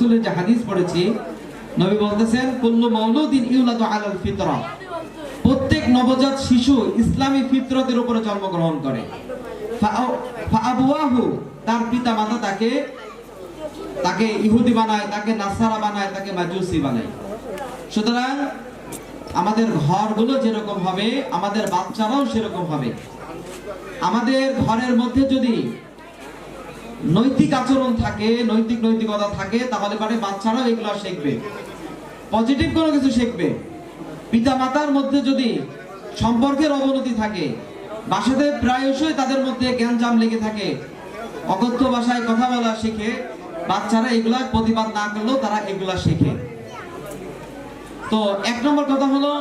রসুলের যে হাদিস পড়েছি, নবী বলতেছেন, কুল্লু মাউলুদিন ইউলাদু আলাল ফিতরা। প্রত্যেক নবজাত শিশু ইসলামী ফিতরতের উপরে জন্মগ্রহণ করে। ফাআবুয়াহু তার পিতা মাতা তাকে তাকে ইহুদি বানায়, তাকে নাসারা বানায়, তাকে মাজুসি বানায়। সুতরাং, আমাদের ঘরগুলো যেরকম হবে, আমাদের বাচ্চারাও সেরকম হবে। আমাদের ঘরের মধ্যে যদি নৈতিক আচরণ থাকে, নৈতিক নৈতিকতা থাকে, তাহলে পারে বাচ্চারাও এগুলো শিখবে। পজিটিভ কোনো কিছু শিখবে। পিতা মাতার মধ্যে যদি সম্পর্কের অবনতি থাকে, বাসাতে প্রায়শই তাদের মধ্যে জ্ঞানজাম লেগে থাকে, অকথ্য ভাষায় কথা বলা শিখে, বাচ্চারা এগুলা প্রতিবাদ না করলেও তারা এগুলা শেখে। তো এক নম্বর কথা হলো,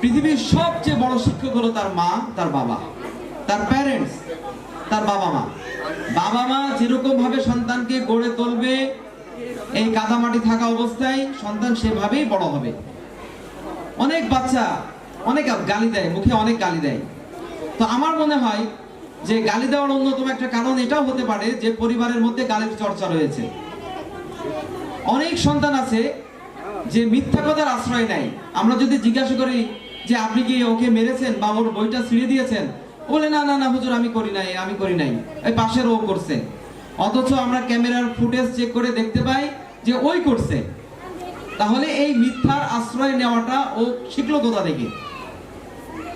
পৃথিবীর সবচেয়ে বড় শিক্ষক হলো তার মা, তার বাবা। তার প্যারেন্টস তার বাবা মা বাবা মা যেরকম ভাবে সন্তানকে গড়ে তুলবে, এই কাদামাটি থাকা অবস্থায় সন্তান সেভাবেই বড় হবে। অনেক বাচ্চা অনেক গালি দেয়, মুখে অনেক গালি দেয়। তো আমার মনে হয় যে গালি দেওয়ার অন্যতম একটা কারণ এটাও হতে পারে যে পরিবারের মধ্যে গালির চর্চা রয়েছে। অনেক সন্তান আছে যে মিথ্যা কথার আশ্রয় নেয়। আমরা যদি জিজ্ঞাসা করি যে, আপনি কি ওকে মেরেছেন বা ওর বইটা ছিঁড়ে দিয়েছেন? বলে, না না না, হুজুর, আমি করি নাই, আমি করি নাই। এই পাশের ও করছে। অথচ আমরা ক্যামেরার ফুটেজ চেক করে দেখতে পাই যে ওই করছে। তাহলে এই মিথ্যার আশ্রয় নেওয়াটা ও শিখলো কোথা থেকে?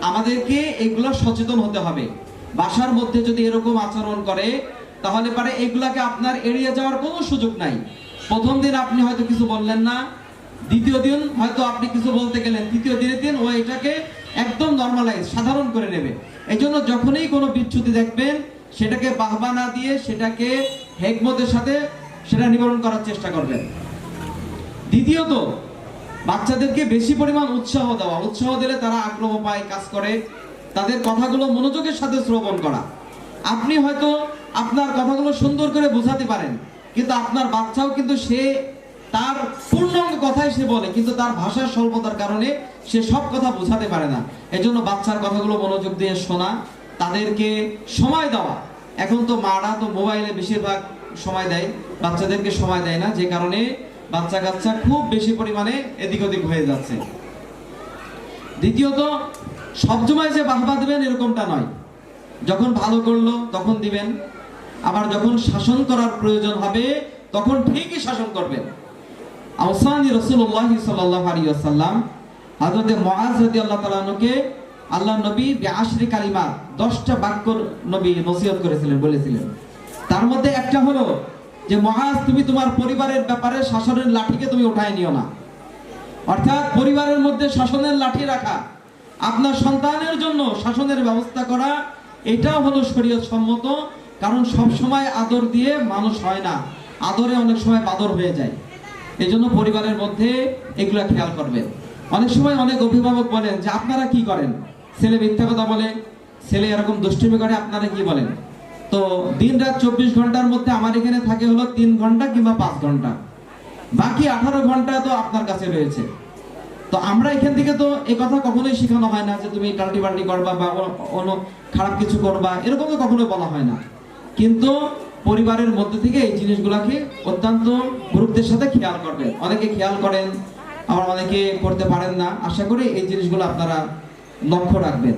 আমাদেরকে এগুলো সচেতন হতে হবে। বাসার মধ্যে যদি এরকম আচরণ করে, তাহলে পারে এগুলাকে আপনার এড়িয়ে যাওয়ার কোনো সুযোগ নাই। প্রথম দিন আপনি হয়তো কিছু বললেন না, দ্বিতীয় দিন হয়তো আপনি কিছু বলতে গেলেন, তৃতীয় দিনের দিন ও এটাকে একদম নর্মালাইজ সাধারণ করে নেবে। এই জন্য যখনই কোনো বিচ্যুতি দেখবেন, সেটাকে বাহবা না দিয়ে সেটাকে হেকমতের সাথে সেটা নিবারণ করার চেষ্টা করবেন। দ্বিতীয়ত, বাচ্চাদেরকে বেশি পরিমাণ উৎসাহ দেওয়া। উৎসাহ দিলে তারা আগ্রহ পায়, কাজ করে। তাদের কথাগুলো মনোযোগের সাথে শ্রবণ করা। আপনি হয়তো আপনার কথাগুলো সুন্দর করে বোঝাতে পারেন, কিন্তু আপনার বাচ্চাও কিন্তু সে তার পূর্ণাঙ্গ কথাই সে বলে, কিন্তু তার ভাষার স্বল্পতার কারণে সে সব কথা বোঝাতে পারে না। এজন্য বাচ্চার কথাগুলো মনোযোগ দিয়ে শোনা, তাদেরকে সময় দেওয়া। এখন তো মারা তো মোবাইলে বেশিরভাগ সময় দেয়, বাচ্চাদেরকে সময় দেয় না, যে কারণে বাচ্চা কাচ্চা খুব বেশি পরিমাণে এদিক ওদিক হয়ে যাচ্ছে। দ্বিতীয়ত সবসময় যে বাহবা দেবেন এরকমটা নয়। যখন ভালো করল, তখন দিবেন। আবার যখন শাসন করার প্রয়োজন হবে, তখন ঠিকই শাসন করবেন। আওসানি রসুল্লাহ সাল্লাহ আলী আসাল্লাম হাজরতে মহাজ রদি আল্লাহ তালানুকে আল্লাহ নবী আশরি কালিমা, দশটা বাক্য নবী নসিহত করেছিলেন, বলেছিলেন। তার মধ্যে একটা হলো যে মহাজ তুমি তোমার পরিবারের ব্যাপারে শাসনের লাঠিকে তুমি উঠায় নিও না। অর্থাৎ পরিবারের মধ্যে শাসনের লাঠি রাখা, আপনার সন্তানের জন্য শাসনের ব্যবস্থা করা, এটাও হলো শরীয়ত সম্মত, কারণ সব সময় আদর দিয়ে মানুষ হয় না। আদরে অনেক সময় বাদর হয়ে যায়। এই জন্য পরিবারের মধ্যে এগুলা খেয়াল করবেন। অনেক সময় অনেক অভিভাবক বলেন যে, আপনারা কি করেন? ছেলে মিথ্যা কথা বলে, ছেলে এরকম দুষ্টুমি করে, আপনারা কি বলেন? তো দিন রাত চব্বিশ ঘণ্টার মধ্যে আমার এখানে থাকে হলো তিন ঘণ্টা কিংবা পাঁচ ঘণ্টা। বাকি আঠারো ঘণ্টা তো আপনার কাছে রয়েছে। তো আমরা এখান থেকে তো এই কথা কখনোই শেখানো হয় না যে, তুমি টাল্টি বাল্টি করবা বা অন্য খারাপ কিছু করবা। এরকম তো কখনোই বলা হয় না। কিন্তু পরিবারের মধ্যে থেকে এই জিনিসগুলাকে অত্যন্ত গুরুত্বের সাথে খেয়াল করবেন। অনেকে খেয়াল করেন, আবার অনেকে করতে পারেন না। আশা করি এই জিনিসগুলো আপনারা লক্ষ্য রাখবেন।